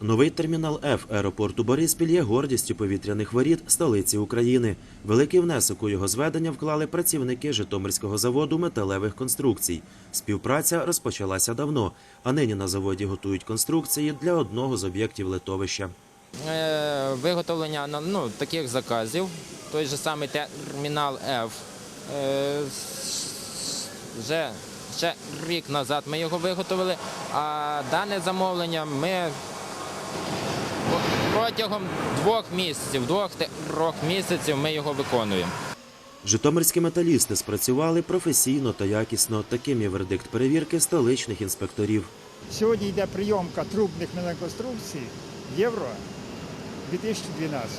Новий термінал Ф аеропорту Бориспіль є гордістю повітряних воріт столиці України. Великий внесок у його зведення вклали працівники Житомирського заводу металевих конструкцій. Співпраця розпочалася давно, а нині на заводі готують конструкції для одного з об'єктів литовища. Е, виготовлення ну, таких заказів, той же самий термінал F. Е, вже ще рік назад ми його виготовили, а дане замовлення ми протягом двох місяців, двох-трьох місяців ми його виконуємо. Житомирські металісти спрацювали професійно та якісно. Таким є вердикт перевірки столичних інспекторів. Сьогодні йде прийомка трубних металоконструкцій Євро 2012.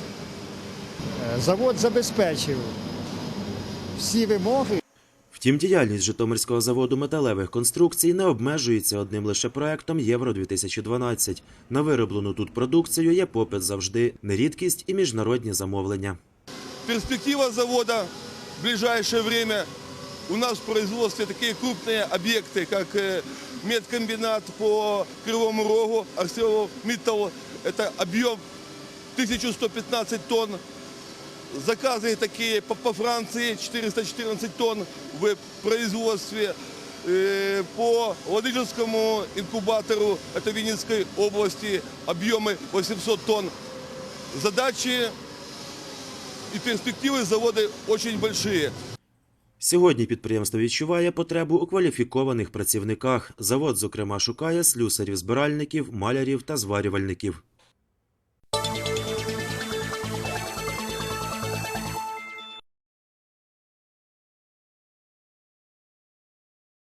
Е, Завод забезпечив всі вимоги. Втім, діяльність Житомирського заводу металевих конструкцій не обмежується одним лише проектом Євро 2012 На вироблену тут продукцію є попит завжди, нерідкість і міжнародні замовлення. Перспектива завода в ближайшее время у нас в производстве такие крупные объекты, как э, медкомбинат по Кривому Рогу, ArcelorMittal. Это объем 1115 тонн. Заказы такие по, по Франции 414 тонн в производстве. Э, По Ладыжинскому инкубатору, это Винницкой области, объемы 800 тонн. Задачи и перспективы завода очень большие. Сьогодні підприємство відчуває потребу у кваліфікованих працівниках. Завод, зокрема, шукає слюсарів-збиральників, малярів та зварювальників.